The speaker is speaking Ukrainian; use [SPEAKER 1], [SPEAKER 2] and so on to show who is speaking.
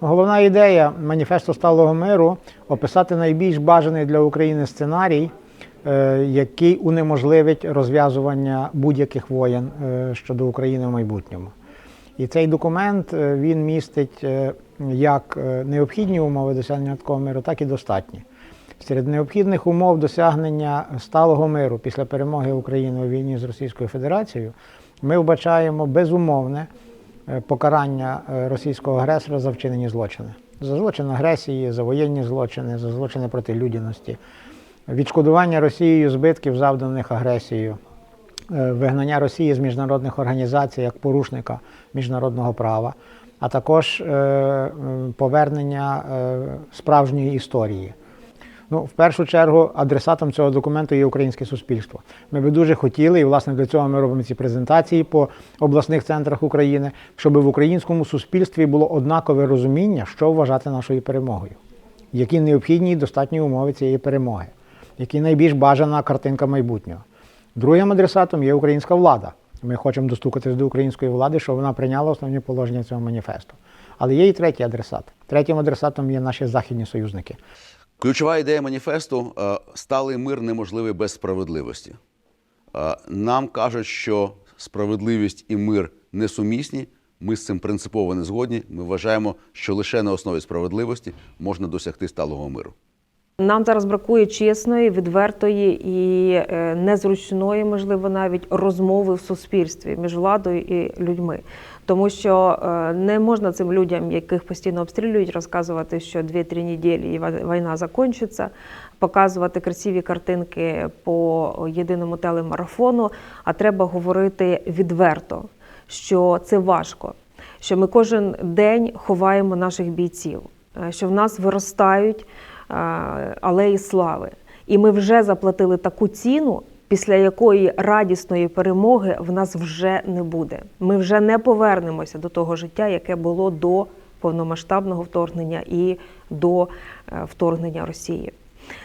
[SPEAKER 1] Головна ідея маніфесту сталого миру описати найбільш бажаний для України сценарій, е, який унеможливить розв'язування будь-яких воєн е, щодо України в майбутньому. І цей документ е, він містить як необхідні умови досягнення такого миру, так і достатні. Серед необхідних умов досягнення сталого миру після перемоги України у війні з Російською Федерацією ми вбачаємо безумовне покарання е, російського агресора за вчинені злочини. За злочин агресії, за воєнні злочини, за злочини проти людяності, відшкодування Росією збитків, завданих агресією, е, вигнання Росії з міжнародних організацій як порушника міжнародного права, а також е, е, повернення е, справжньої історії. Ну, в першу чергу, адресатом цього документу є українське суспільство. Ми би дуже хотіли, і власне для цього ми робимо ці презентації по обласних центрах України, щоб в українському суспільстві було однакове розуміння, що вважати нашою перемогою, які необхідні і достатні умови цієї перемоги, які найбільш бажана картинка майбутнього. Другим адресатом є українська влада. Ми хочемо достукатись до української влади, щоб вона прийняла основні положення цього маніфесту. Але є і третій адресат. Третім адресатом є наші західні союзники.
[SPEAKER 2] Ключова ідея маніфесту е, сталий мир неможливий без справедливості. Е, Нам кажуть, що справедливість і мир несумісні. Ми з цим принципово не згодні. Ми вважаємо, що лише на основі справедливості можна досягти сталого миру.
[SPEAKER 3] Нам зараз бракує чесної, відвертої і е, незручної, можливо, навіть розмови в суспільстві між владою і людьми. Тому що е, не можна цим людям, яких постійно обстрілюють, розказувати, що 2-3 неділі і війна закінчиться, показувати красиві картинки по єдиному телемарафону. А треба говорити відверто, що це важко, що ми кожен день ховаємо наших бійців, е, що в нас виростають алеї слави. І ми вже заплатили таку ціну, після якої радісної перемоги в нас вже не буде. Ми вже не повернемося до того життя, яке було до повномасштабного вторгнення і до е, вторгнення Росії.